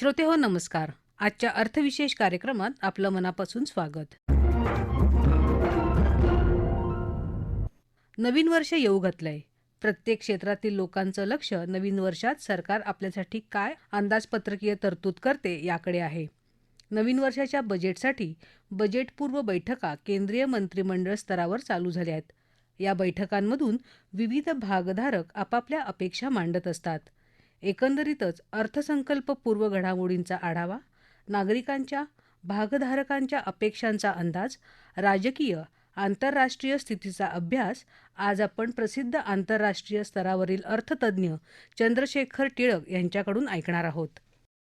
श्रोते हो नमस्कार. आजच्या अर्थविशेष कार्यक्रमात आपलं मनापासून स्वागत. नवीन वर्ष येऊ घातलंय. प्रत्येक क्षेत्रातील लोकांचं लक्ष नवीन वर्षात सरकार आपल्यासाठी काय अंदाजपत्रकीय तरतूद करते याकडे आहे. नवीन वर्षाच्या बजेटसाठी बजेटपूर्व बैठका केंद्रीय मंत्रिमंडळ स्तरावर चालू झाल्या आहेत. या बैठकांमधून विविध भागधारक आपापल्या अपेक्षा मांडत असतात. एकंदरीतच अर्थसंकल्पपूर्व घडामोडींचा आढावा नागरिकांच्या भागधारकांच्या अपेक्षांचा अंदाज राजकीय आंतरराष्ट्रीय स्थितीचा अभ्यास आज आपण प्रसिद्ध आंतरराष्ट्रीय स्तरावरील अर्थतज्ज्ञ चंद्रशेखर टिळक यांच्याकडून ऐकणार आहोत.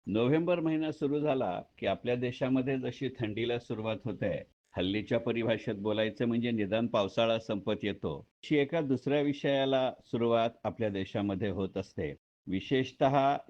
नोव्हेंबर महिना सुरू झाला की आपल्या देशामध्ये जशी थंडीला सुरुवात होते हल्लीच्या परिभाषेत बोलायचं म्हणजे निदान पावसाळा संपत येतो. अशी एका दुसऱ्या विषयाला सुरुवात आपल्या देशामध्ये होत असते. विशेषत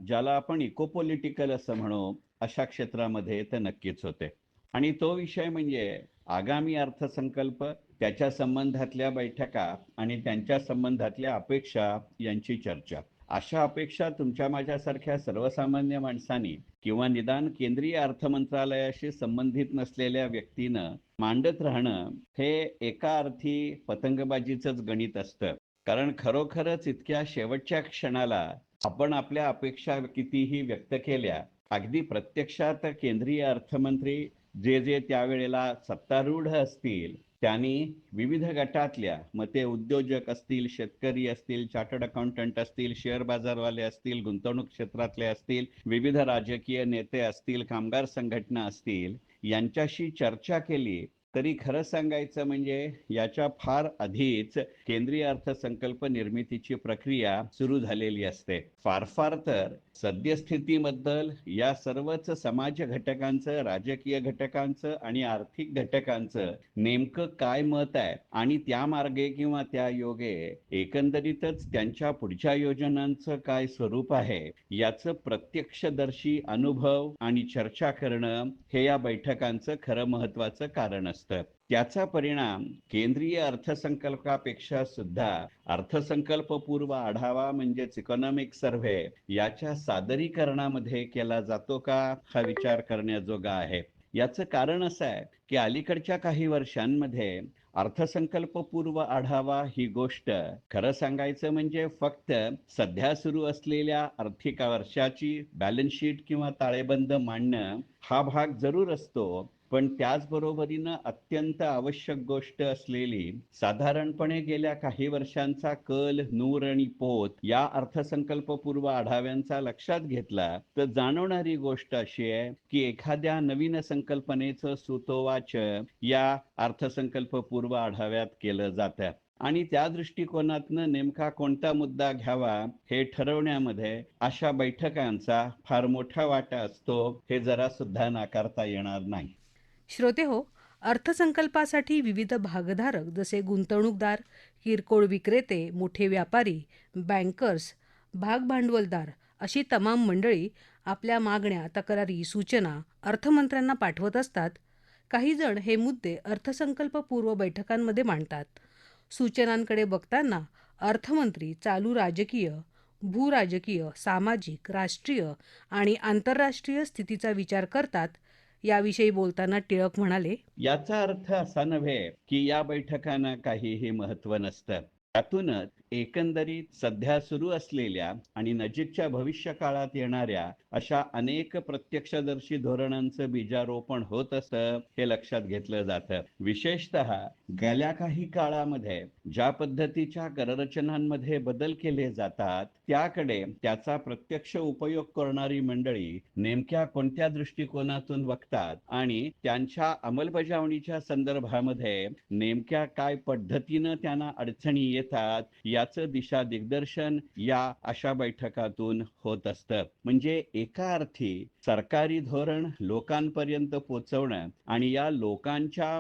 ज्याला आपण इकोपॉलिटिकल असं म्हणू अशा क्षेत्रामध्ये ते नक्कीच होते. आणि तो विषय म्हणजे आगामी अर्थसंकल्प त्याच्या संबंधातल्या बैठका आणि त्यांच्या संबंधातल्या अपेक्षा यांची चर्चा. अशा अपेक्षा तुमच्या माझ्यासारख्या सर्वसामान्य माणसांनी किंवा निदान केंद्रीय अर्थ मंत्रालयाशी संबंधित नसलेल्या व्यक्तीनं मांडत राहणं हे एका अर्थी पतंगबाजीचंच गणित असतं. कारण खरोखरच इतक्या शेवटच्या क्षणाला आपण आपल्या अपेक्षा कितीही व्यक्त केल्या अगदी प्रत्यक्षात केंद्रीय अर्थमंत्री जे जे त्यावेळेला सत्तारूढ असतील त्यांनी विविध गटातल्या मग ते उद्योजक असतील शेतकरी असतील चार्टर्ड अकाउंटंट असतील शेअर बाजारवाले असतील गुंतवणूक क्षेत्रातले असतील विविध राजकीय नेते असतील कामगार संघटना असतील यांच्याशी चर्चा केली तरी खरं सांगायचं म्हणजे याच्या फार आधीच केंद्रीय अर्थसंकल्प निर्मितीची प्रक्रिया सुरू झालेली असते. फार फार तर सद्यस्थितीबद्दल या सर्वच समाज घटकांचं राजकीय घटकांचं आणि आर्थिक घटकांचं नेमकं काय मत आहे आणि त्या मार्गे किंवा त्या योगे एकंदरीतच त्यांच्या पुढच्या योजनांचं काय स्वरूप आहे याचं प्रत्यक्षदर्शी अनुभव आणि चर्चा करणं हे या बैठकांचं खरं महत्वाचं कारण असतं. त्याचा परिणाम केंद्रीय अर्थसंकल्पापेक्षा सुद्धा अर्थसंकल्प पूर्व आढावा म्हणजेच इकॉनॉमिक सर्व्हे याच्या सादरीकरणामध्ये केला जातो का हा विचार करण्याजोगा आहे. याचं कारण असं आहे की अलीकडच्या काही वर्षांमध्ये अर्थसंकल्पपूर्व आढावा ही गोष्ट खरं सांगायचं म्हणजे फक्त सध्या सुरू असलेल्या आर्थिक वर्षाची बॅलन्स शीट किंवा ताळेबंद मांडणं हा भाग जरूर असतो पण त्याचबरोबरीनं अत्यंत आवश्यक गोष्ट असलेली साधारणपणे गेल्या काही वर्षांचा कल नूर आणि पोत या अर्थसंकल्पपूर्व आढाव्यांचा लक्षात घेतला तर जाणवणारी गोष्ट अशी आहे की एखाद्या नवीन संकल्पनेचं सुतोवाच या अर्थसंकल्पपूर्व आढाव्यात केलं जातं. आणि त्या दृष्टिकोनातनं नेमका कोणता मुद्दा घ्यावा हे ठरवण्यामध्ये अशा बैठकांचा फार मोठा वाटा असतो हे जरा सुद्धा नाकारता येणार नाही. श्रोते हो अर्थसंकल्पासाठी विविध भागधारक जसे गुंतवणूकदार किरकोळ विक्रेते मोठे व्यापारी बँकर्स भागभांडवलदार अशी तमाम मंडळी आपल्या मागण्या तक्रारी सूचना अर्थमंत्र्यांना पाठवत असतात. काही जण हे मुद्दे अर्थसंकल्पपूर्व बैठकांमध्ये मांडतात. सूचनांकडे बघताना अर्थमंत्री चालू राजकीय भूराजकीय सामाजिक राष्ट्रीय आणि आंतरराष्ट्रीय स्थितीचा विचार करतात याविषयी बोलताना टिळक म्हणाले याचा अर्थ असा नव्हे की या बैठकांना काहीही महत्त्व नसतं. त्यातूनच एकंदरीत सध्या सुरू असलेल्या आणि नजीकच्या भविष्य काळात येणाऱ्या अशा अनेक प्रत्यक्षदर्शी धोरणांचं बीजारोपण होत असतं हे लक्षात घेतलं जातं. विशेषतः गेल्या काही काळामध्ये ज्या पद्धतीच्या कररचनांमध्ये बदल केले जातात त्याकडे त्याचा प्रत्यक्ष उपयोग करणारी मंडळी नेमक्या कोणत्या दृष्टिकोनातून बघतात आणि त्यांच्या अंमलबजावणीच्या संदर्भामध्ये नेमक्या काय पद्धतीनं त्यांना अडचणी येतात याचं दिशा दिग्दर्शन या अशा बैठकातून होत असतं. म्हणजे एका अर्थी सरकारी धोरण लोकांपर्यंत पोहोचवणं आणि या लोकांच्या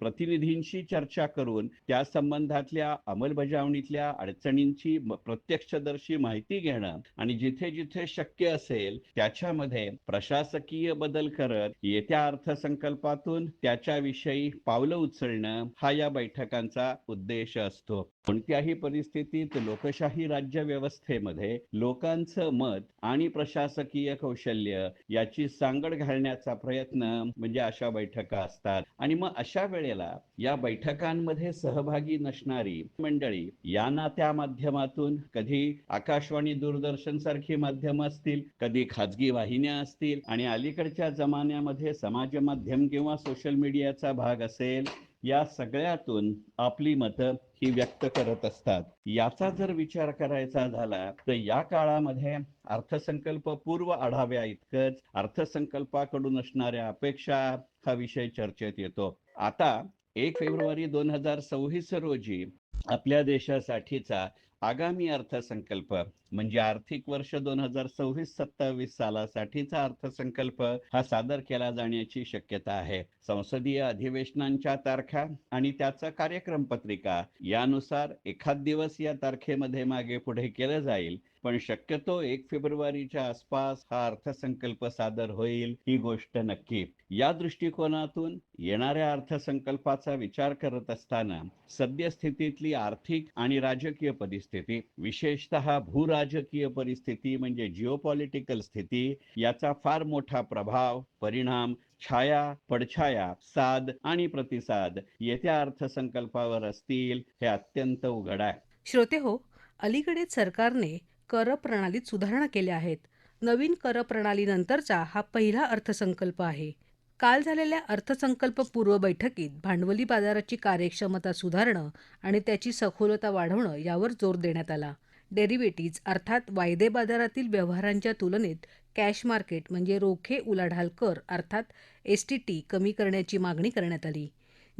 प्रतिनिधींशी चर्चा करून त्या संबंधातल्या अंमलबजावणीतल्या अडचणींची प्रत्यक्षदर्शी माहिती घेणं आणि जिथे जिथे शक्य असेल त्याच्यामध्ये प्रशासकीय बदल करत येत्या अर्थसंकल्पातून त्याच्याविषयी पावलं उचलणं हा या बैठकांचा उद्देश असतो. कोणत्याही परिस्थितीत लोकशाही राज्य व्यवस्थेमध्ये लोकांचं मत आणि प्रशासकीय कौशल्य याची सांगड घालण्याचा प्रयत्न म्हणजे अशा बैठका असतात. आणि मग अशा वेळेला या बैठकांमध्ये सहभागी नसणारी मंडळी यांना त्या माध्यमातून कधी आकाशवाणी दूरदर्शन सारखी माध्यम असतील कधी खाजगी वाहिन्या असतील आणि अलीकडच्या जमान्यामध्ये समाज माध्यम किंवा सोशल मीडियाचा भाग असेल या सगळ्यातून आपली मतं ही व्यक्त करत असतात. याचा जर विचार करायचा झाला तर या काळामध्ये अर्थसंकल्प पूर्व आढाव्या इतकंच अर्थसंकल्पाकडून असणाऱ्या अपेक्षा हा विषय चर्चेत येतो. आता एक फेब्रुवारी दोन हजार सव्वीस रोजी आपल्या देशासाठीचा आगामी अर्थसंकल्प म्हणजे आर्थिक वर्ष दोन हजार सव्वीस सत्तावीस सालासाठीचा अर्थसंकल्प हा सादर केला जाण्याची शक्यता आहे. संसदीय अधिवेशनांच्या तारखा आणि त्याचा कार्यक्रम पत्रिका यानुसार एखाद दिवस या तारखेमध्ये मागे पुढे केलं जाईल पण शक्यतो एक फेब्रुवारीच्या आसपास हा अर्थसंकल्प सादर होईल ही गोष्ट नक्की. या दृष्टिकोनातून येणाऱ्या अर्थसंकल्पाचा विचार करत असताना सद्यस्थितीतली आर्थिक आणि राजकीय परिस्थिती विशेषतः भूराजकीय परिस्थिती म्हणजे जिओपॉलिटिकल स्थिती याचा फार मोठा प्रभाव परिणाम छाया पडछाया साद आणि प्रतिसाद येत्या अर्थसंकल्पावर असतील हे अत्यंत उघड आहे. श्रोते हो अलीकडेच सरकारने कर प्रणालीत सुधारणा केल्या आहेत. नवीन कर प्रणालीनंतरचा हा पहिला अर्थसंकल्प आहे. काल झालेल्या अर्थसंकल्प पूर्व बैठकीत भांडवली बाजाराची कार्यक्षमता सुधारणं आणि त्याची सखोलता वाढवणं यावर जोर देण्यात आला. डेरिव्हेटिव्ज अर्थात वायदे बाजारातील व्यवहारांच्या तुलनेत कॅश मार्केट म्हणजे रोखे उलाढाल कर अर्थात एस टी टी कमी करण्याची मागणी करण्यात आली.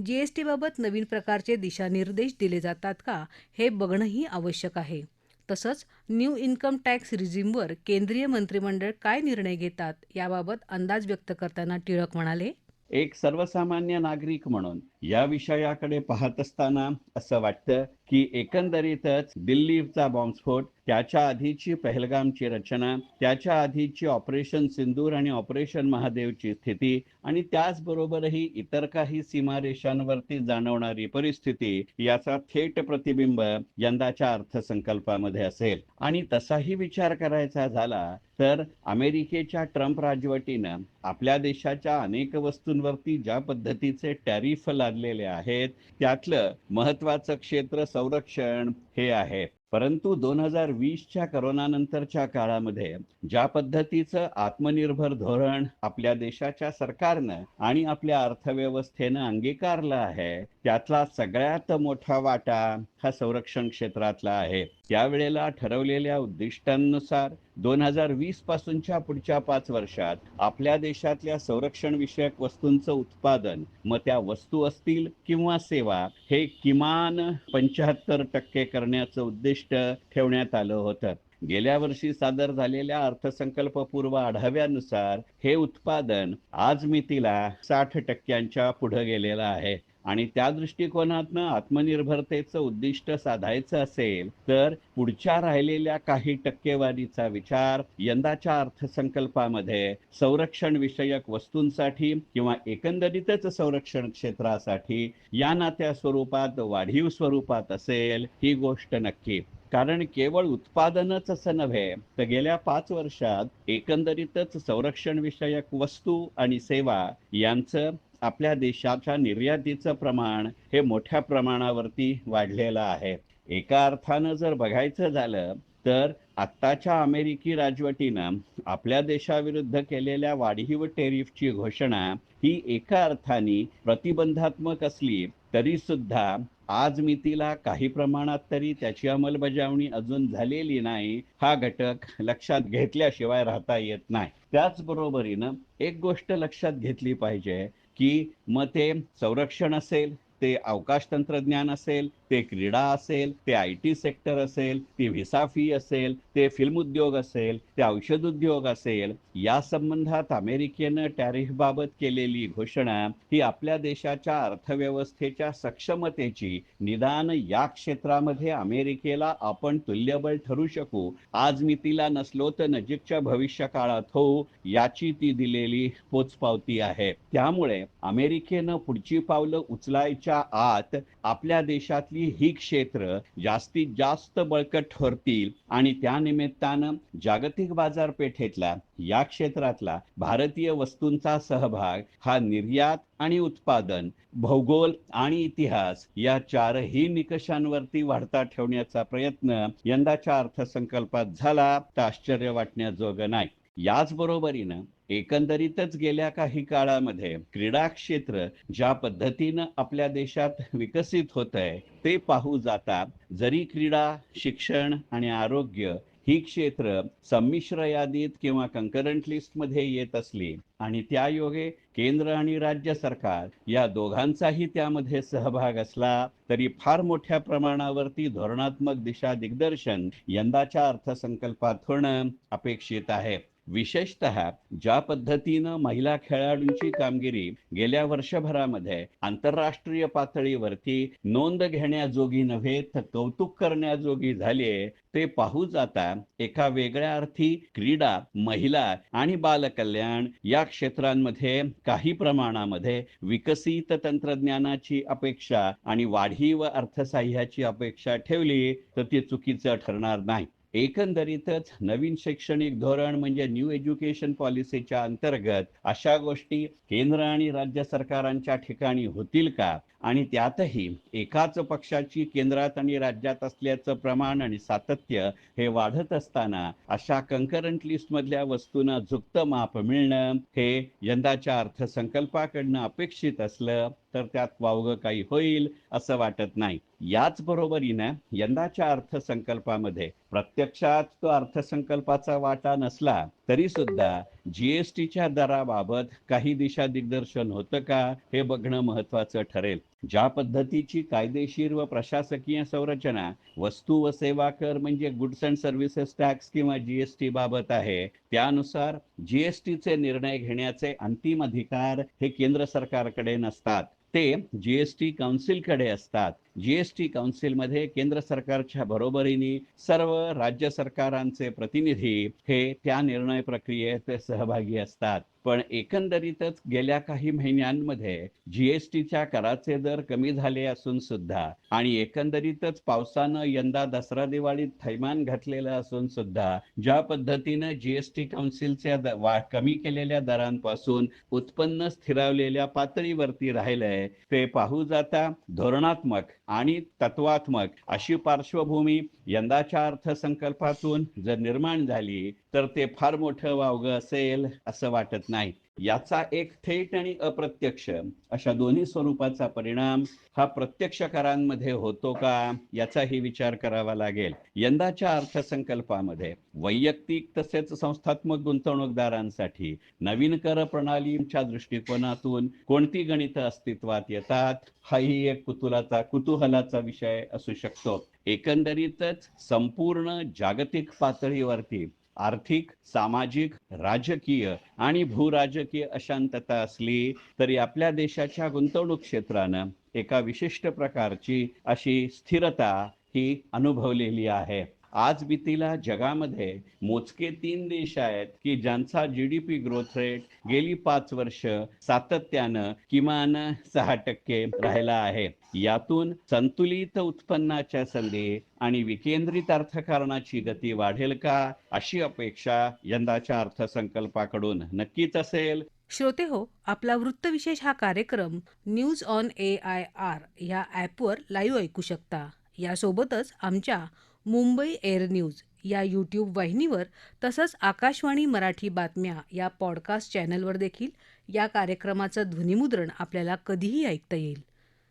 जीएसटीबाबत नवीन प्रकारचे दिशानिर्देश दिले जातात का हे बघणंही आवश्यक आहे. तसंच न्यू इन्कम टॅक्स रिझिमवर केंद्रीय मंत्रिमंडळ काय निर्णय घेतात याबाबत अंदाज व्यक्त करताना टिळक म्हणाले. एक सर्वसामान्य नागरिक म्हणून या विषयाकडे पाहत असताना असं वाटतं की एकंदरीतच दिल्लीचा बॉम्बस्फोट त्याच्या आधीची पहलगामची रचना त्याच्या आधीची ऑपरेशन सिंदूर आणि ऑपरेशन महादेवची स्थिती आणि त्याचबरोबरही इतर काही सीमारेषांवरती जाणवणारी परिस्थिती याचा थेट प्रतिबिंब यंदाच्या अर्थसंकल्पामध्ये असेल. आणि तसाही विचार करायचा झाला तर अमेरिकेच्या ट्रम्प राजवटीनं आपल्या देशाच्या अनेक वस्तूंवरती ज्या पद्धतीचे टॅरिफ लादलेले आहेत. त्यातलं महत्वाचं क्षेत्र संरक्षण हे आहे. परंतु दोन हजार वीसच्या करोनानंतरच्या काळामध्ये ज्या पद्धतीचं आत्मनिर्भर धोरण आपल्या देशाच्या सरकारनं आणि आपल्या अर्थव्यवस्थेनं अंगीकारलं आहे त्यातला सगळ्यात मोठा वाटा हा संरक्षण क्षेत्रातला आहे. त्यावेळेला ठरवलेल्या उद्दिष्टांनुसार दोन हजार वीस पासूनच्या पुढच्या पाच वर्षात आपल्या देशातल्या संरक्षण विषयक वस्तूंचं उत्पादन मग त्या वस्तू असतील किंवा सेवा हे किमान पंच्याहत्तर टक्के करण्याचं उद्दिष्ट ठेवण्यात आलं होतं. गेल्या वर्षी सादर झालेल्या अर्थसंकल्प पूर्व आढाव्यानुसार हे उत्पादन आज मितीला साठ टक्क्यांच्या पुढे गेलेलं आहे. आणि त्या दृष्टिकोनातनं आत्मनिर्भरतेचं उद्दिष्ट साधायचं असेल तर पुढच्या राहिलेल्या काही टक्केवारीचा विचार यंदाच्या अर्थसंकल्पामध्ये संरक्षण विषयक वस्तूंसाठी किंवा एकंदरीतच संरक्षण क्षेत्रासाठी या नात्या स्वरूपात वाढीव स्वरूपात असेल ही गोष्ट नक्की. कारण केवळ उत्पादनच असं नव्हे तर गेल्या पाच वर्षात एकंदरीतच संरक्षण विषयक वस्तू आणि सेवा यांचं आपल्या देशाच्या निर्यातीचं प्रमाण हे मोठ्या प्रमाणावरती वाढलेलं आहे. एका अर्थानं जर बघायचं झालं तर आत्ताच्या अमेरिकी राजवटीनं आपल्या देशाविरुद्ध केलेल्या वाढीव टेरिफची घोषणा ही एका अर्थाने प्रतिबंधात्मक असली तरी सुद्धा आज मितीला काही प्रमाणात तरी त्याची अंमलबजावणी अजून झालेली नाही हा घटक लक्षात घेतल्याशिवाय राहता येत नाही. त्याचबरोबरीनं एक गोष्ट लक्षात घेतली पाहिजे की मग ते संरक्षण असेल ते अवकाश तंत्रज्ञान असेल ते क्रीडा असेल ते आय टी सेक्टर असेल ती व्हिसा फी असेल ते फिल्म उद्योग असेल ते औषध उद्योग असेल या संबंधात अमेरिकेनं टॅरिफ बाबत केलेली घोषणा ही आपल्या देशाच्या अर्थव्यवस्थेच्या सक्षमतेची निदान या क्षेत्रामध्ये अमेरिकेला आपण तुल्यबळ ठरू शकू. आज मी तिला नसलो तर नजीकच्या भविष्य काळात होऊ याची ती दिलेली पोचपावती आहे. त्यामुळे अमेरिकेनं पुढची पावलं उचलायच्या आत आपल्या देशातली भारतातली ही क्षेत्र जास्तीत जास्त बळकट ठरतील आणि त्या निमित्तानं जागतिक बाजारपेठेतला या क्षेत्रातला भारतीय वस्तूंचा सहभाग हा निर्यात आणि उत्पादन भौगोल आणि इतिहास या चारही निकषांवरती वाढता ठेवण्याचा प्रयत्न यंदाच्या अर्थसंकल्पात झाला तर आश्चर्य वाटण्याजोगं नाही. याच बरोबरीनं एकंदरीतच गेल्या काही काळामध्ये क्रीडा क्षेत्र ज्या पद्धतीनं आपल्या देशात विकसित होत आहे ते पाहू जाता जरी क्रीडा शिक्षण आणि आरोग्य ही क्षेत्र संमिश्र यादीत किंवा कंकरंट लिस्टमध्ये येत असली आणि त्या योगे केंद्र आणि राज्य सरकार या दोघांचाही त्यामध्ये सहभाग असला तरी फार मोठ्या प्रमाणावरती धोरणात्मक दिशा दिग्दर्शन यंदाच्या अर्थसंकल्पात होणं अपेक्षित आहे. विशेषतः ज्या पद्धतीनं महिला खेळाडूंची कामगिरी गेल्या वर्षभरामध्ये आंतरराष्ट्रीय पातळीवरती नोंद घेण्याजोगी नव्हे तर कौतुक करण्याजोगी झालीये ते पाहू जाता एका वेगळ्या अर्थी क्रीडा महिला आणि बालकल्याण या क्षेत्रांमध्ये काही प्रमाणामध्ये विकसित तंत्रज्ञानाची अपेक्षा आणि वाढीव अर्थसाह्याची अपेक्षा ठेवली तर ते चुकीचं ठरणार नाही. एकंदरीतच नवीन शैक्षणिक धोरण म्हणजे न्यू एज्युकेशन पॉलिसीच्या अंतर्गत अशा गोष्टी केंद्र आणि राज्य सरकारांच्या ठिकाणी होतील का? आणि त्यातही एकाच पक्षाची केंद्रात आणि राज्यात असल्याचं प्रमाण आणि सातत्य हे वाढत असताना अशा कंकरंट लिस्ट मधल्या वस्तूंना झुकतं माप मिळणं हे यंदाच्या अर्थसंकल्पाकडनं अपेक्षित असलं तर त्यात वावगं काही होईल असं वाटत नाही. याच बरोबरीनं यंदाच्या अर्थसंकल्पामध्ये प्रत्यक्षात तो अर्थसंकल्पाचा वाटा नसला तरी सुद्धा जीएसटीच्या दराबाबत काही दिशा दिग्दर्शन होतं का हे बघणं महत्वाचं ठरेल. ज्या पद्धतीची कायदेशीर व प्रशासकीय संरचना वस्तू व सेवा कर म्हणजे गुड्स अँड सर्व्हिसेस टॅक्स किंवा जीएसटी बाबत आहे त्यानुसार जीएसटीचे निर्णय घेण्याचे अंतिम अधिकार हे केंद्र सरकारकडे नसतात. ते जीएसटी काउन्सिलकडे असतात. जीएसटी काउन्सिलमध्ये केंद्र सरकारच्या बरोबरीने सर्व राज्य सरकारांचे प्रतिनिधी हे त्या निर्णय प्रक्रियेत सहभागी असतात. पण एकंदरीतच गेल्या काही महिन्यांमध्ये जीएसटीच्या कराचे दर कमी झाले असून सुद्धा आणि एकंदरीतच पावसानं यंदा दसरा दिवाळीत थैमान घातलेलं असून सुद्धा ज्या पद्धतीनं जीएसटी काउन्सिलच्या वा- कमी केलेल्या दरांपासून उत्पन्न स्थिरावलेल्या पातळीवरती राहिलंय ते पाहू जाता धोरणात्मक आणि तत्वात्मक अशी पार्श्वभूमी यंदाच्या अर्थसंकल्पातून जर निर्माण झाली तर ते फार मोठं वावगं असेल असं वाटत नाही. याचा एक थेट आणि अप्रत्यक्ष अशा दोन्ही स्वरूपाचा परिणाम हा प्रत्यक्ष करांमध्ये होतो का याचाही विचार करावा लागेल. यंदाच्या अर्थसंकल्पामध्ये वैयक्तिक तसेच संस्थात्मक गुंतवणूकदारांसाठी नवीन कर प्रणालीच्या दृष्टिकोनातून कोणती गणित अस्तित्वात येतात हाही एक कुतुलाचा कुतूहलाचा विषय असू शकतो. एकंदरीतच संपूर्ण जागतिक पातळीवरती आर्थिक सामाजिक राजकीय आणि भूराजकीय अशांतता असली तरी आपल्या देशाच्या गुंतवणूक क्षेत्रानं एका विशिष्ट प्रकारची अशी स्थिरता ही अनुभवलेली आहे. आज भीतीला जगामध्ये मोजके तीन देश आहेत की ज्यांचा पी ग्रोथ रेट गेली पाच वर्ष सातत्यानं किमान सहा टक्के राहिला आहे. यातून संतुलित उत्पन्नाच्या संधी आणि विकेंद्रित अर्थकारणाची गती वाढेल का अशी अपेक्षा यंदाच्या अर्थसंकल्पाकडून नक्कीच असेल. श्रोते हो आपला वृत्तविशेष हा कार्यक्रम news on A I R या ॲपवर लाईव्ह ऐकू शकता. यासोबतच आमच्या मुंबई एअर न्यूज या यूट्यूब वाहिनीवर तसंच आकाशवाणी मराठी बातम्या या पॉडकास्ट चॅनलवर देखील या कार्यक्रमाचं ध्वनिमुद्रण आपल्याला कधीही ऐकता येईल.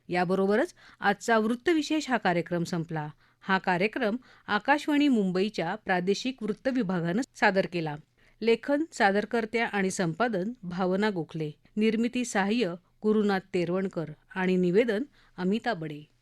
याबरोबरच आजचा वृत्तविशेष हा कार्यक्रम संपला. हा कार्यक्रम आकाशवाणी मुंबईच्या प्रादेशिक वृत्त विभागानं सादर केला. लेखन सादरकर्त्या आणि संपादन भावना गोखले. निर्मिती सहाय्य गुरुनाथ तेरवणकर आणि निवेदन अमिता बडे.